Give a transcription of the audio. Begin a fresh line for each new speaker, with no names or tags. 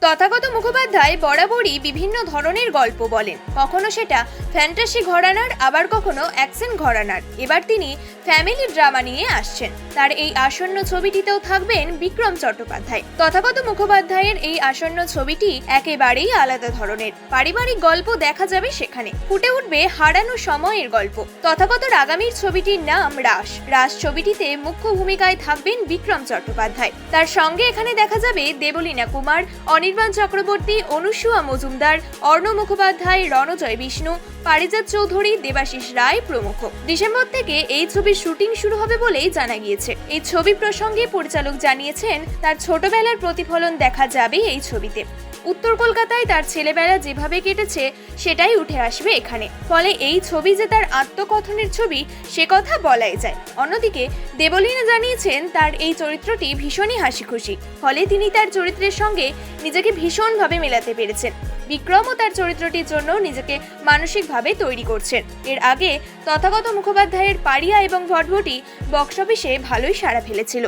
তথাগত মুখোপাধ্যায় বরাবরই বিভিন্ন ধরনের গল্প বলেন। কখনো সেটা ফ্যান্টাসি ঘরানার, আবার কখনো অ্যাকশন ঘরানার। এবার তিনি ফ্যামিলি ড্রামা নিয়ে আসছেন। তার এই আসন্ন ছবিটিতেও থাকবেন বিক্রম চট্টোপাধ্যায়। তথাগত মুখোপাধ্যায়ের এই আসন্ন ছবিটি একেবারেই আলাদা ধরনের। পারিবারিক গল্প দেখা যাবে সেখানে। ফুটে উঠবে হারানো সময়ের গল্প। তথাগতর আগামীর ছবিটির নাম রাস রাস ছবিটিতে মুখ্য ভূমিকায় থাকবেন বিক্রম চট্টোপাধ্যায়। তার সঙ্গে এখানে দেখা যাবে দেবলীনা কুমার অনির্বাণ চক্রবর্তী, অনুসুয়া মজুমদার, অর্ণ মুখোপাধ্যায়, রণজয় বিষ্ণু, পারিজাত চৌধুরী, দেবাশিস রায় প্রমুখ। ডিসেম্বর থেকে এই ছবির শুটিং শুরু হবে বলেই জানা গিয়েছে। এই ছবি প্রসঙ্গে পরিচালক জানিয়েছেন, তার ছোটবেলার প্রতিফলন দেখা যাবে এই ছবিতে। উত্তর কলকাতায় তার ছেলেবেলা যেভাবে কেটেছে, সেটাই উঠে আসবে এখানে। ফলে এই ছবি যে তার আত্মকথনের ছবি, সে কথা বলাই যায়। অন্যদিকে, দেবলীনা জানিয়েছেন তার এই চরিত্রটি ভীষণই হাসি খুশি ফলে তিনি তার চরিত্রের সঙ্গে নিজেকে ভীষণভাবে মেলাতে পেরেছেন। বিক্রমও তার চরিত্রটির জন্য নিজেকে মানসিকভাবে তৈরি করছেন। এর আগে তথাগত মুখোপাধ্যায়ের পারিয়া এবং ভটভটি বক্স অফিসে ভালোই সাড়া ফেলেছিল।